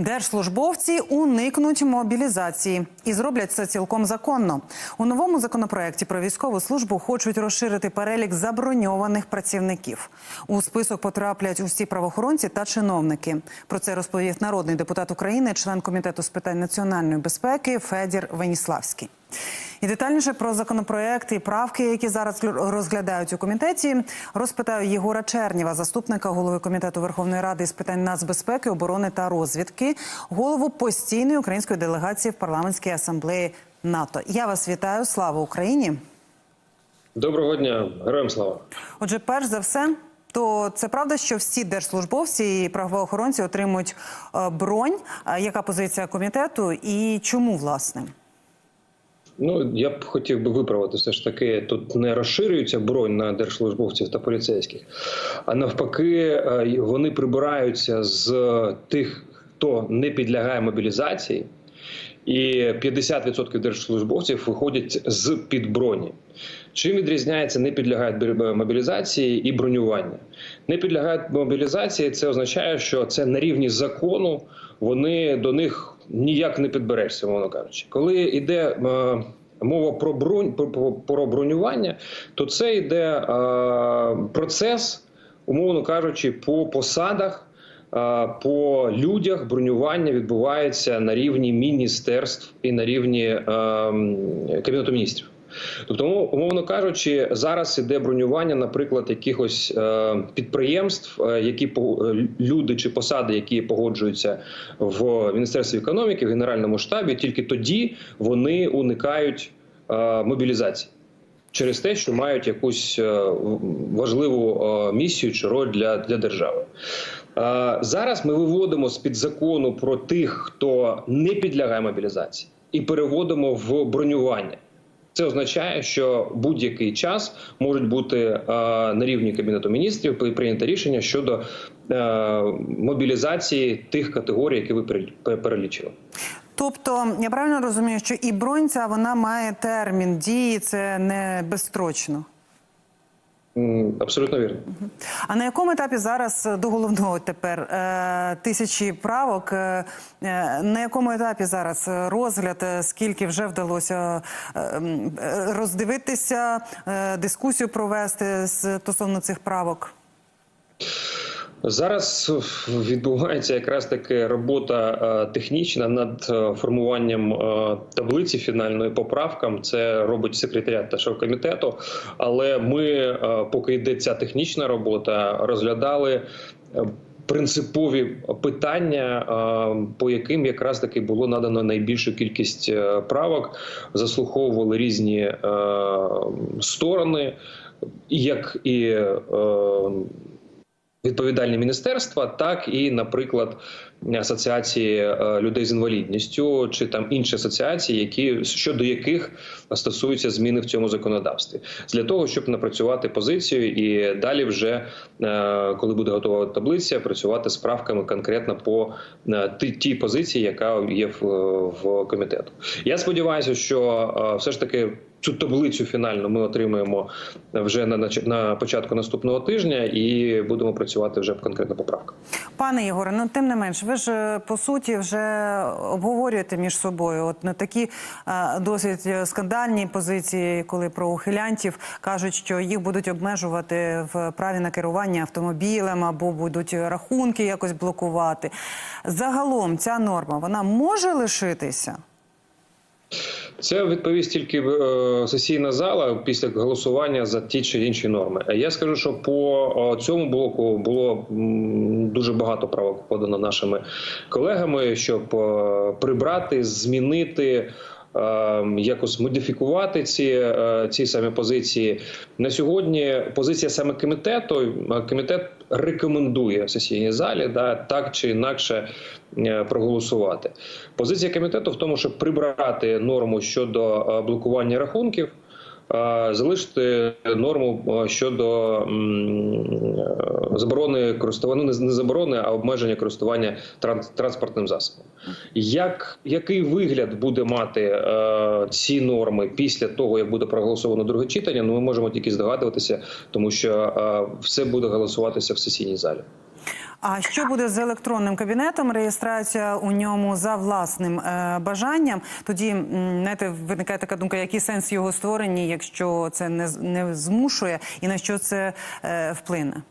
Держслужбовці уникнуть мобілізації і зроблять це цілком законно. У новому законопроекті про військову службу хочуть розширити перелік заброньованих працівників. У список потраплять усі правоохоронці та чиновники. Про це розповів народний депутат України, член комітету з питань національної безпеки Федір Веніславський. І детальніше про законопроект і правки, які зараз розглядають у комітеті, розпитаю Єгора Чернєва, заступника голови комітету Верховної Ради з питань нацбезпеки, оборони та розвідки, голову постійної української делегації в парламентській асамблеї НАТО. Я вас вітаю. Слава Україні! Доброго дня, героям слава. Отже, перш за все. То це правда, що всі держслужбовці і правоохоронці отримують е, бронь. Е, Яка позиція комітету і чому власне? Ну я б хотів би виправити все ж таки. Тут не розширюється бронь на держслужбовців та поліцейських, а навпаки, е, вони прибираються з тих, хто не підлягає мобілізації, і 50% держслужбовців виходять з під броні. Чим відрізняється не підлягають мобілізації і бронювання? Не підлягають мобілізації. Це означає, що це на рівні закону. Вони до них ніяк не підберешся, мовно кажучи. Коли йде е, мова про бронь про, бронювання, то це йде е, процес, умовно кажучи, по посадах. е, По людях бронювання відбувається на рівні міністерств і на рівні е, кабінету міністрів. Тобто, умовно кажучи, зараз іде бронювання, наприклад, якихось е, підприємств, е, які е, люди чи посади, які погоджуються в міністерстві економіки, в генеральному штабі, тільки тоді вони уникають мобілізації. Через те, що мають якусь важливу місію чи роль для, для держави. Зараз ми виводимо з під закону про тих, хто не підлягає мобілізації, і переводимо в бронювання. Це означає, що будь-який час можуть бути е, на рівні кабінету міністрів прийнято рішення щодо е, мобілізації тих категорій, які ви перелічили. Тобто я правильно розумію, що і бронця вона має термін дії, це не безстрочно. Абсолютно вірно. А на якому етапі зараз до головного тепер е, тисячі правок? Е, на якому етапі зараз розгляд? Скільки вже вдалося е, роздивитися, е, дискусію провести стосовно цих правок? Зараз відбувається якраз таки робота е, технічна над е, формуванням е, таблиці фінальної поправкам. Це робить секретаріат та комітету. Але ми, поки йде ця технічна робота, розглядали. Принципові питання, по яким якраз таки було надано найбільшу кількість правок, заслуховували різні сторони, як і Відповідальні міністерства, так і, наприклад, асоціації людей з інвалідністю чи там інші асоціації, які щодо яких стосуються зміни в цьому законодавстві, для того, щоб напрацювати позицію і далі, вже коли буде готова таблиця, працювати з правками конкретно по тій позиції, яка є в, в комітету. Я сподіваюся, що все ж таки. Цю таблицю фінальну ми отримаємо вже на на початку наступного тижня і будемо працювати вже конкретно поправка. Пане Єгоре, ну тим не менш, ви ж по суті вже обговорюєте між собою. От на такі а, досить скандальні позиції, коли про ухилянтів кажуть, що їх будуть обмежувати в праві на керування автомобілем або будуть рахунки якось блокувати. Загалом ця норма вона може лишитися. Це відповість тільки е, сесійна зала після голосування за ті чи інші норми. Я скажу, що по цьому блоку було дуже багато правок подано нашими колегами, щоб е, прибрати, змінити. Якось модифікувати ці ці самі позиції на сьогодні. Позиція саме комітету комітет рекомендує в сесійній залі да так чи інакше е, проголосувати. Позиція комітету в тому, щоб прибрати норму щодо блокування рахунків. Залишити норму щодо заборони користування, ну не заборони, а обмеження користування транспортним засобом. Як який вигляд буде мати е, ці норми після того, як буде проголосовано друге читання? Ну ми можемо тільки здогадуватися, тому що е, все буде голосуватися в сесійній залі. А що буде з електронним кабінетом? Реєстрація у ньому за власним е, бажанням. Тоді знаєте, виникає така думка, який сенс його створення, якщо це не, не змушує, і на що це е, вплине?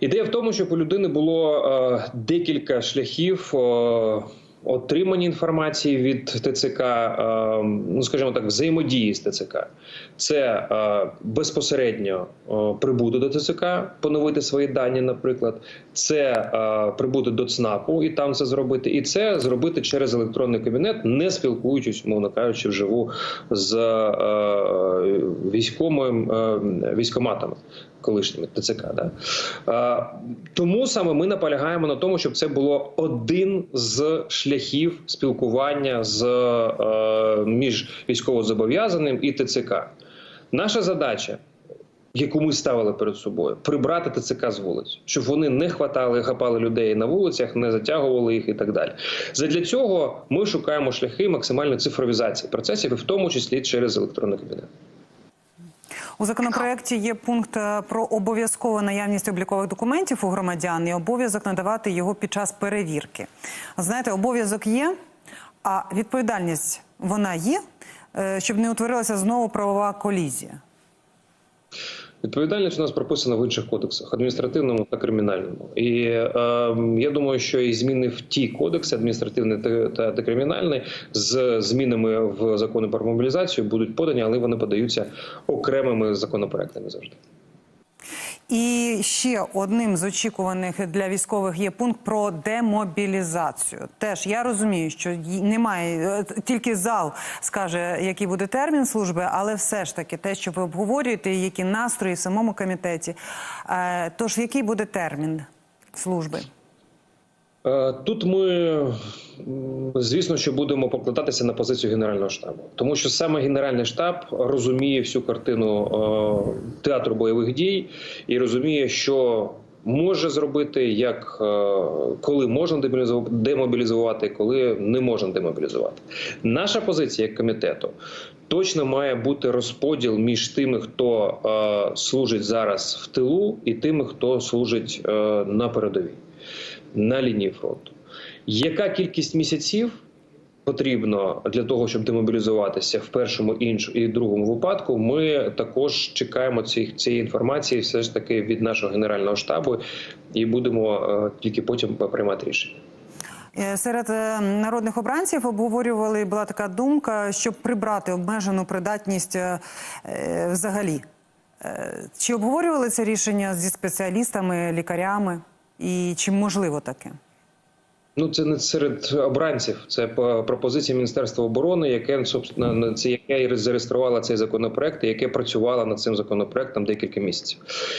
Ідея в тому, щоб у людини було е, декілька шляхів. е, Отримання інформації від ТЦК, е, ну скажімо так, взаємодії з ТЦК, це е, безпосередньо е, прибути до ТЦК, поновити свої дані, наприклад, це прибути до ЦНАПу і там це зробити, і це зробити через електронний кабінет, не спілкуючись, мовно кажучи, вживу з військовим військоматами колишніми ТЦК. Да? Тому саме ми наполягаємо на тому, щоб це було один з шляхів спілкування з е, між військовозобов'язаним і ТЦК. Наша задача. Яку ми ставили перед собою, прибрати ТЦК з вулиць, щоб вони не хватали, хапали людей на вулицях, не затягували їх і так далі. Задля цього ми шукаємо шляхи максимальної цифровізації процесів, і в тому числі через електронний кабінет. У законопроекті є пункт е, про обов'язкову наявність облікових документів у громадян і обов'язок надавати його під час перевірки. Знаєте, обов'язок є, а відповідальність вона є, е, щоб не утворилася знову правова колізія. Відповідальність у нас прописана в інших кодексах адміністративному та кримінальному. І е, я думаю, що і зміни в ті кодекси, адміністративний та, та, та кримінальний, з змінами в закони про мобілізацію будуть подані, але вони подаються окремими законопроектами завжди. І ще одним з очікуваних для військових є пункт про демобілізацію. Теж я розумію, що немає е, тільки зал скаже, який буде термін служби, але все ж таки те, що ви обговорюєте, які настрої в самому комітеті. Е, Тож який буде термін служби? Е, Тут ми, звісно, що будемо покладатися на позицію Генерального штабу, тому що саме Генеральний штаб розуміє всю картину е, театру бойових дій і розуміє, що може зробити, як е, коли можна демобілізу- демобілізувати, коли не можна демобілізувати. Наша позиція як комітету точно має бути розподіл між тими, хто е, служить зараз в тилу, і тими, хто служить е, на передовій на лінії фронту. Яка кількість місяців потрібно для того, щоб демобілізуватися в першому іншу і другому випадку? Ми також чекаємо цієї, цієї інформації, все ж таки від нашого генерального штабу, і будемо е, тільки потім приймати рішення. Е, Серед е, народних обранців обговорювали була така думка, щоб прибрати обмежену придатність взагалі. Чи обговорювали це рішення зі спеціалістами, лікарями? І чи можливо таке? Ну, це не серед обранців. Це пропозиція Міністерства оборони, яке собственно це яке і зареєструвало цей законопроект, і яке працювало над цим законопроектом декілька місяців.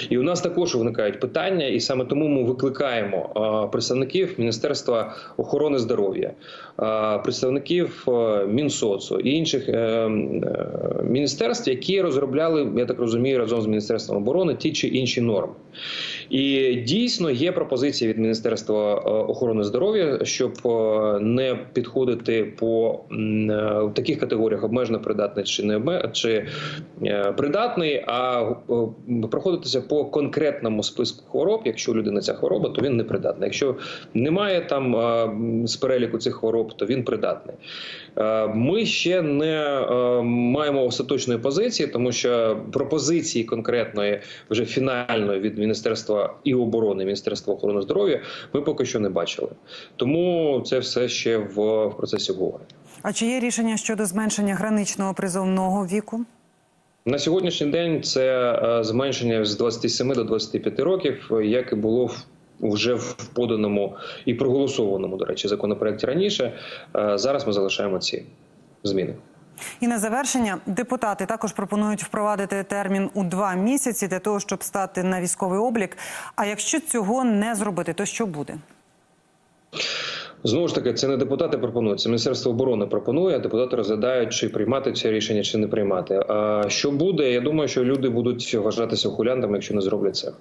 І у нас також виникають питання, і саме тому ми викликаємо представників Міністерства охорони здоров'я, представників Мінсоцу і інших е, е, міністерств, які розробляли, я так розумію, разом з міністерством оборони ті чи інші норми. І дійсно є пропозиція від Міністерства е, охорони здоров'я, щоб е, не підходити по е, в таких категоріях обмежено придатний чи не обме- чи е, придатний, а проходитися по конкретному списку хвороб. Якщо у людини ця хвороба, то він не придатний. Якщо немає там з переліку цих хвороб, то він придатний. Ми ще не маємо остаточної позиції, тому що пропозиції конкретної вже фінальної від міністерства і оборони, міністерства охорони здоров'я ми поки що не бачили. Тому це все ще в, процесі обговорення. А чи є рішення щодо зменшення граничного призовного віку? На сьогоднішній день це е, зменшення з 27 до 25 років, е, як і було в. Вже в поданому і проголосованому, до речі, законопроекті раніше. Е, Зараз ми залишаємо ці зміни. І на завершення депутати також пропонують впровадити термін у два місяці для того, щоб стати на військовий облік. А якщо цього не зробити, то що буде? Знову ж таки, це не депутати пропонують, це Міністерство оборони пропонує. а Депутати розглядають, чи приймати це рішення, чи не приймати. А що буде? Я думаю, що люди будуть вважатися ухилянтами, якщо не зроблять це.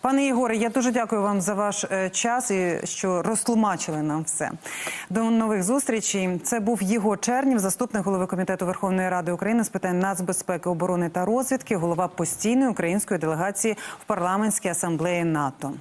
Пане Єгоре, я дуже дякую вам за ваш е, час і що розтлумачили нам все. До нових зустрічей. Це був Єгор Чернів, заступник голови комітету Верховної Ради України з питань нацбезпеки, оборони та розвідки, голова постійної української делегації в парламентській асамблеї НАТО.